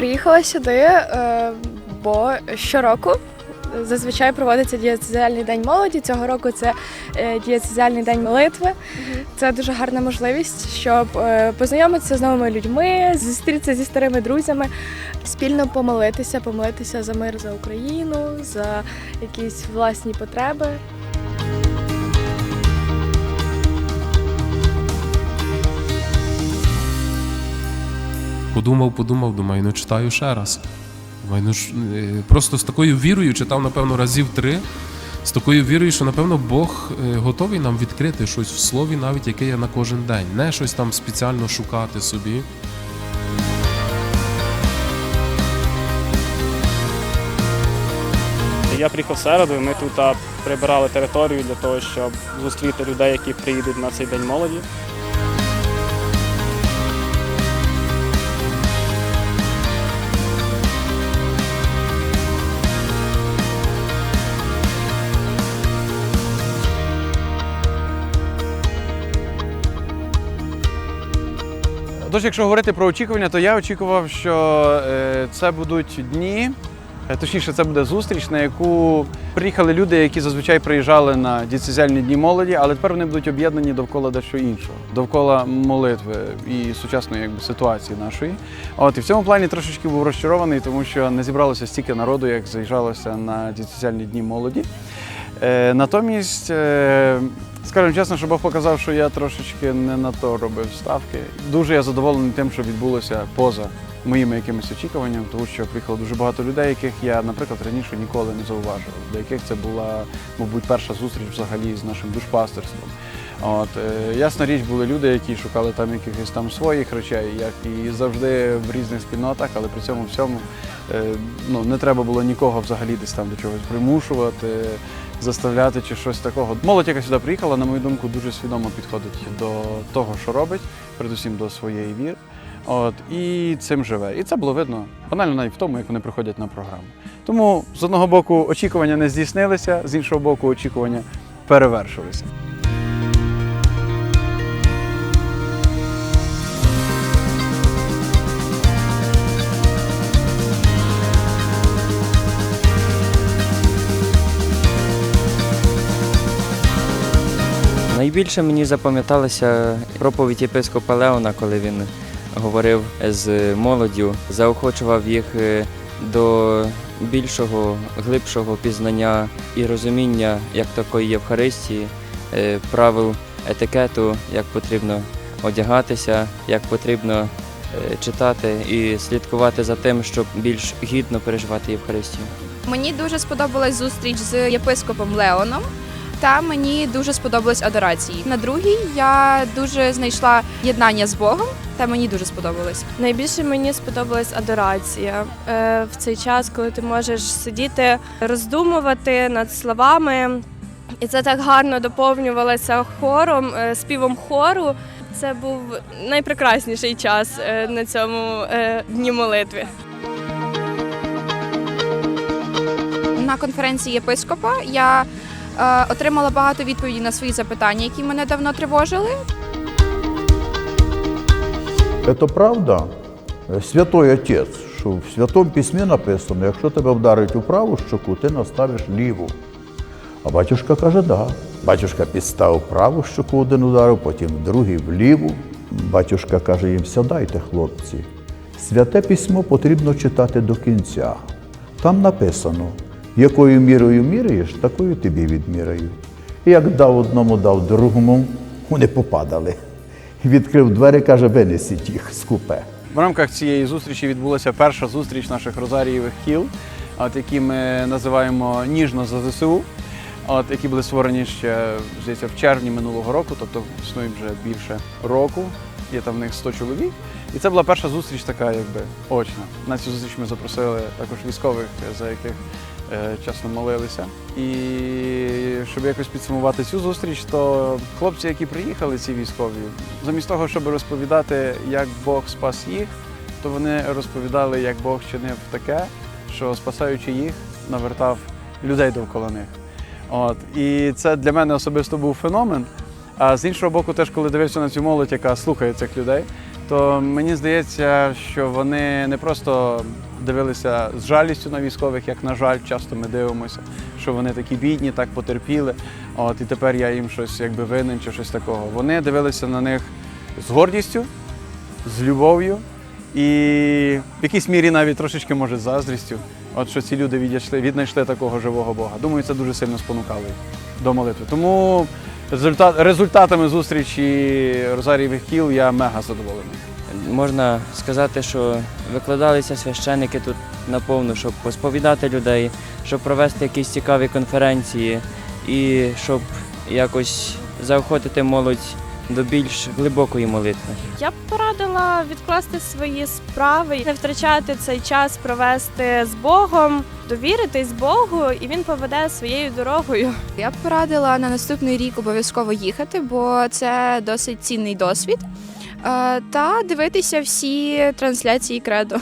приїхала сюди, е, бо щороку зазвичай проводиться дієцезіальний день молоді. Цього року це е, дієцезіальний день молитви. Це дуже гарна можливість, щоб е, познайомитися з новими людьми, зустрітися зі старими друзями, спільно помолитися, помолитися за мир за Україну, за якісь власні потреби. Подумав, подумав, думаю, ну читаю ще раз. Думаю, ну е, просто з такою вірою читав, напевно, разів три. З такою вірою, що напевно Бог е, готовий нам відкрити щось в слові, навіть яке є на кожен день, не щось там спеціально шукати собі. Я приїхав середу, ми тут прибирали територію для того, щоб зустріти людей, які приїдуть на цей день молоді. Тож, якщо говорити про очікування, то я очікував, що е, це будуть дні, е, точніше, це буде зустріч, на яку приїхали люди, які зазвичай приїжджали на дієцезіальні дні молоді, але тепер вони будуть об'єднані довкола дещо іншого, довкола молитви і сучасної якби, ситуації нашої. От і в цьому плані трошечки був розчарований, тому що не зібралося стільки народу, як заїжджалося на дієцезіальні дні молоді. Е, натомість, скажімо чесно, що Бог показав, що я трошечки не на то робив ставки. Дуже я задоволений тим, що відбулося поза моїми якимись очікуваннями, тому що приїхало дуже багато людей, яких я, наприклад, раніше ніколи не зауважував, для яких це була, мабуть, перша зустріч взагалі з нашим душпастерством. От, е, ясна річ, були люди, які шукали там якихось там своїх речей, як і завжди в різних спільнотах, але при цьому всьому е, ну, не треба було нікого взагалі десь там до чогось примушувати, заставляти чи щось такого. Молодь, яка сюди приїхала, на мою думку, дуже свідомо підходить до того, що робить, передусім до своєї віри. От, і цим живе. І це було видно банально навіть в тому, як вони приходять на програму. Тому з одного боку очікування не здійснилися, з іншого боку, очікування перевершилися. Найбільше мені запам'яталася проповідь єпископа Леона, коли він говорив з молоддю, заохочував їх е, до більшого, глибшого пізнання і розуміння, як такої Євхаристії, е, правил етикету, як потрібно одягатися, як потрібно е, читати і слідкувати за тим, щоб більш гідно переживати Євхаристію. Мені дуже сподобалась зустріч з єпископом Леоном. Та мені дуже сподобалась адорації. На другій я дуже знайшла єднання з Богом, та мені дуже сподобалось. Найбільше мені сподобалась адорація е, в цей час, коли ти можеш сидіти, роздумувати над словами. І це так гарно доповнювалося хором, е, співом хору. Це був найпрекрасніший час е, на цьому е, дні молитви. На конференції єпископа я отримала багато відповідей на свої запитання, які мене давно тривожили. Это правда? Святой Отець, що в Святому Письмі написано, якщо тебе вдарить у праву щоку, ти наставиш ліву. А батюшка каже, да. Батюшка підставив праву щоку один ударив, потім другий в ліву. Батюшка каже їм, сядайте, хлопці. Святе письмо потрібно читати до кінця. Там написано, якою мірою міряєш, такою тобі відміряють. І як дав одному, дав другому, вони попадали. Відкрив двері, каже, винесіть їх з купе. В рамках цієї зустрічі відбулася перша зустріч наших розарієвих кіл, от, які ми називаємо ніжно за ЗСУ, от, які були створені ще здається, в червні минулого року, тобто існують вже більше року. Є там в них 100 чоловік. І це була перша зустріч така, якби очна. На цю зустріч ми запросили також військових, за яких чесно молилися. І щоб якось підсумувати цю зустріч, то хлопці, які приїхали, ці військові, замість того, щоб розповідати, як Бог спас їх, то вони розповідали, як Бог чинив таке, що спасаючи їх, навертав людей довкола них. От. І це для мене особисто був феномен. А з іншого боку, теж коли дивився на цю молодь, яка слухає цих людей, то мені здається, що вони не просто дивилися з жалістю на військових, як на жаль, часто ми дивимося, що вони такі бідні, так потерпіли. От і тепер я їм щось якби винен чи щось такого. Вони дивилися на них з гордістю, з любов'ю і в якійсь мірі навіть трошечки може з заздрістю. От що ці люди відійшли, віднайшли такого живого Бога. Думаю, це дуже сильно спонукало їх до молитви. Тому результат, результатами зустрічі Розарієвих кіл я мега задоволений. Можна сказати, що викладалися священики тут наповну, щоб посповідати людей, щоб провести якісь цікаві конференції і щоб якось заохотити молодь до більш глибокої молитви. Я б порадила відкласти свої справи, не втрачати цей час провести з Богом, довіритись Богу, і він поведе своєю дорогою. Я б порадила на наступний рік обов'язково їхати, бо це досить цінний досвід. Е, Та дивитися всі трансляції кредо.